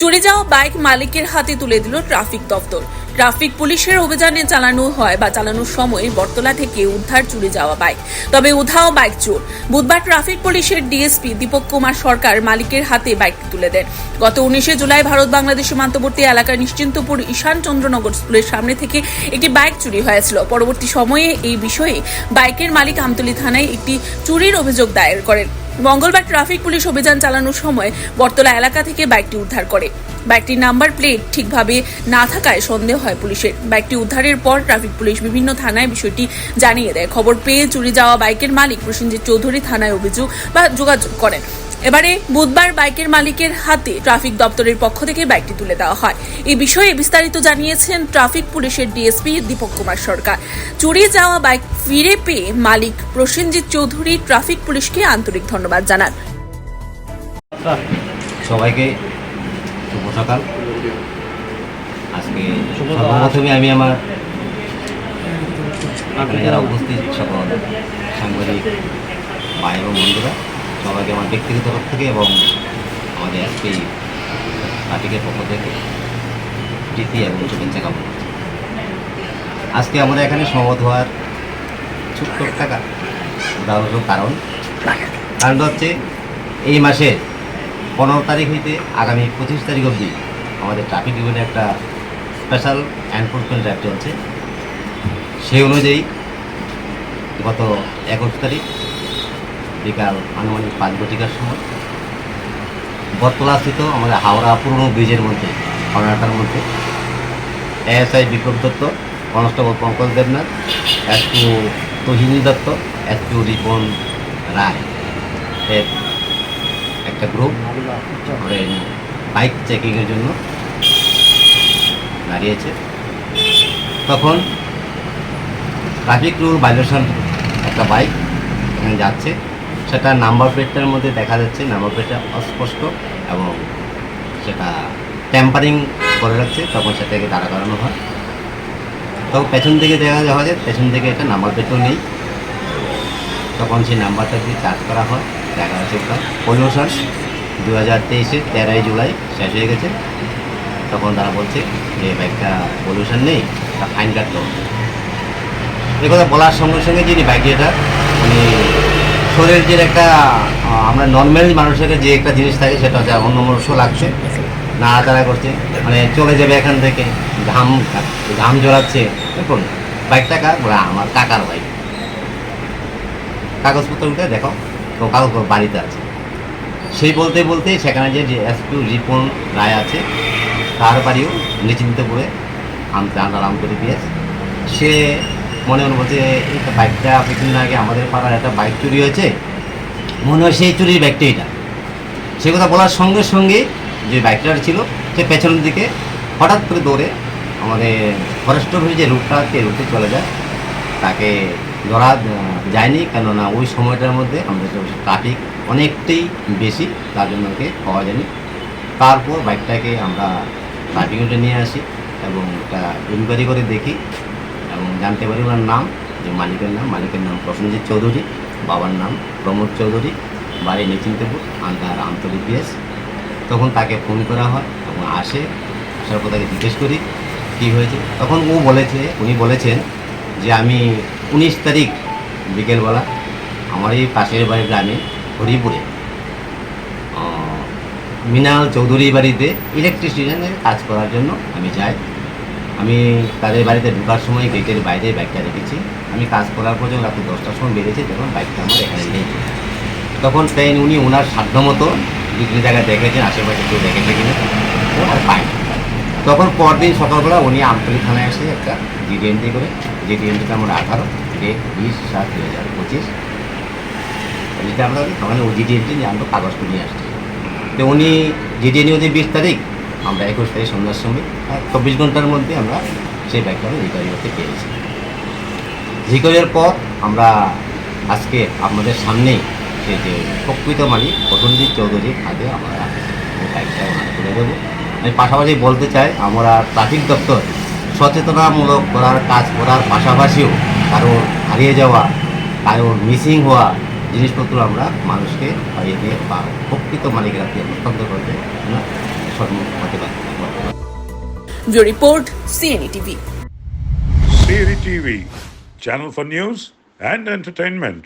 চুরি যাওয়া বাইক মালিকের হাতে তুলে দিল ট্রাফিক দপ্তর। ট্রাফিক পুলিশের অভিযানে চালানো হয় বা চালানোর সময় বটতলা থেকে উদ্ধার চুরি যাওয়া বাইক। তবে উধাও বাইক চোর। বুধবার ট্রাফিক পুলিশের ডিএসপি দীপক কুমার সরকার মালিকের হাতে বাইকটি তুলে দেন। গত উনিশে জুলাই ভারত বাংলাদেশ সীমান্তবর্তী এলাকার নিশ্চিন্তপুর ঈশান চন্দ্রনগর স্কুলের সামনে থেকে একটি বাইক চুরি হয়েছিল। পরবর্তী সময়ে এই বিষয়ে বাইকের মালিক আমতলী থানায় একটি চুরির অভিযোগ দায়ের করেন। মঙ্গলবার ট্রাফিক পুলিশ অভিযান চালানোর সময় বটতলা এলাকা থেকে বাইকটি উদ্ধার করে। বাইকটির নাম্বার প্লেট ঠিকভাবে না থাকায় সন্দেহ হয় পুলিশের। বাইকটি উদ্ধারের পর ট্রাফিক পুলিশ বিভিন্ন থানায় বিষয়টি জানিয়ে দেয়। খবর পেয়ে চুরি যাওয়া বাইকের মালিক প্রসেনজিৎ চৌধুরী থানায় অভিযোগ বা যোগাযোগ করেন। এবারে বুধবার বাইকের মালিকের হাতে ট্রাফিক দপ্তরের পক্ষ থেকে বাইকটি তুলে দেওয়া হয়। এই বিষয়ে বিস্তারিত জানিয়েছেন ট্রাফিক পুলিশের ডিএসপি দীপক কুমার সরকার। চুরি যাওয়া বাইক ফিরে পেয়ে মালিক প্রসেনজিৎ চৌধুরী ট্রাফিক পুলিশকে আন্তরিক ধন্যবাদ জানান। সবাইকে শুভ সকাল। আজকে সর্বপ্রথমে আমি আমার যারা উপস্থিত, সকল সাংবাদিক, ভাই এবং বন্ধুরা সবাইকে আমার ব্যক্তিগত তরফ থেকে এবং আমাদের এসপি পার্টিকের পক্ষ থেকে প্রীতি এবং শুভেচ্ছা কামনা। আজকে আমরা এখানে সমবত হওয়ার ছোট্ট টাকা উদাহরণ কারণ কারণটা হচ্ছে এই মাসে পনেরো তারিখ হইতে আগামী পঁচিশ তারিখ অবধি আমাদের ট্রাফিক ডিভিশনে একটা স্পেশাল এনফোর্সমেন্ট ড্রাইভ চলছে সেই অনুযায়ী গত একুশ তারিখ বিকাল আনুমানিক পাঁচ ঘটিকার সময়। বটতলাস্থিত আমাদের হাওড়া পুরনো ব্রিজের মধ্যে হাওড়াটার মধ্যে। ASI Biplab Dutta, constable Pankaj Debnath SP Tahini Dutta SP Ripon Roy. এর একটা গ্রুপ বাইক চেকিংয়ের জন্য দাঁড়িয়েছে। তখন ট্রাফিক রুল ভাইলেশন একটা বাইক এখানে যাচ্ছে। সেটা নাম্বার প্লেটটার মধ্যে দেখা যাচ্ছে, নাম্বার প্লেটটা অস্পষ্ট এবং সেটা ট্যাম্পারিং করে রাখছে, তখন সেটাকে দাঁড়া করানো হয়। তখন পেছন থেকে দেখা যাওয়া যায়, পেছন থেকে একটা নাম্বার প্লেটও নেই। তখন সেই নাম্বারটা দিয়ে চার্জ করা হয়, দেখা যাচ্ছে পলিউশন দু হাজার তেইশে তেরোই জুলাই শেষ হয়ে গেছে। তখন তারা বলছে যে বাইকটা পলিউশন নেই তা ফাইন হবে এ কথা বলার সঙ্গে সঙ্গে যিনি বাইক এটা উনি শরীরের যে একটা আমরা নর্মাল মানুষের যে একটা জিনিস থাকে সেটা হচ্ছে অন্য মনুষ্য লাগছে, নাড়াচাড়া করছে মানে চলে যাবে এখান থেকে, ঘাম ঘাম জড়াচ্ছে দেখুন বাইকটা কার বলে আমার কাকার বাইক। কাগজপত্র উঠে দেখো তো কাগজ বাড়িতে আছে। সেই বলতে বলতে সেখানে যে এসপিউ রিপন রায় আছে, তার বাড়িও নিশ্চিন্তপুরে আমতে আন্ডার আমতলি পিএস সে মনে মনে এই তো বাইকটা কিছুদিন আগে আমাদের পাড়ার একটা বাইক চুরি হয়েছে। মনে হয় সেই চুরির বাইকটা এটা। সে কথা বলার সঙ্গে সঙ্গে যে বাইকটা ছিল, সে পেছনের দিকে হঠাৎ করে দৌড়ে আমাদের ফরেস্টর হয়ে যে রুটটা আছে রুটে চলে যায়। তাকে ধরা যায়নি, কেননা ওই সময়টার মধ্যে আমাদের ট্রাফিক অনেকটাই বেশি, তার জন্য ওকে পাওয়া যায়নি। তারপর বাইকটাকে আমরা ট্রাফিক নিয়ে আসি এবং একটা ইনকোয়ারি করে দেখি। এবং জানতে পারি ওনার নাম, যে মালিকের নাম মালিকের নাম প্রসেনজিৎ চৌধুরী, বাবার নাম প্রমোদ চৌধুরী, বাড়ি নিচিন্তপুর আন্ডার আমতলি পিএস তখন তাকে ফোন করা হয় এবং আসে, আসার পর তাকে জিজ্ঞেস করি, কী হয়েছে? তখন ও বলেছে, উনি বলেছেন যে আমি উনিশ তারিখ বিকেলবেলা আমার এই পাশের বাড়ির গ্রামে হরিপুরে মৃণাল চৌধুরী বাড়িতে ইলেকট্রিশিয়ানের কাজ করার জন্য আমি যাই। আমি তাদের বাড়িতে ঢুকার সময় গেটের বাইরে বাইকটা রেখেছি। আমি কাজ করার পর যখন রাত্রি দশটার সময় বেরিয়েছি, তখন বাইকটা আমার এখানে নেই। তখন তাই উনি ওনার সাধ্যমতো দু তিন জায়গায় দেখেছেন, আশেপাশে কেউ দেখেছে কিনা আর পায়নি তখন পরদিন সকালবেলা উনি আমতলী থানায় এসে একটা জিডিএনটি করে জিডিএনটিতে আমরা আঠারো ডেট বিশ সাত দু হাজার পঁচিশ যেটা আমরা ওখানে ও জিডিএনটি নিয়ে আমরা কাগজটা নিয়ে আসছি। তো উনি জিডিএনটি হচ্ছে বিশ তারিখ আমরা একুশ তারিখ সন্ধ্যার সময় চব্বিশ ঘণ্টার মধ্যে আমরা সেই ব্যাগটা রিকভারি করতে পেরেছি। রিকভারির পর আমরা আজকে আপনাদের সামনেই সেই যে প্রকৃত মালিক প্রসেনজিৎ চৌধুরীর হাতে আমরা বাইকটা ওনাকে তুলে দেবো। আমি পাশাপাশি বলতে চাই, আমরা ট্রাফিক দপ্তর সচেতনামূলক করার কাজ করার পাশাপাশিও কারোর হারিয়ে যাওয়া কারোর মিসিং হওয়া জিনিসপত্র আমরা মানুষকে হারিয়ে দিয়ে বা প্রকৃত মালিকের হাতে হস্তান্তর করতে Sharma Your report, CNE TV. CNE TV, channel for news and entertainment.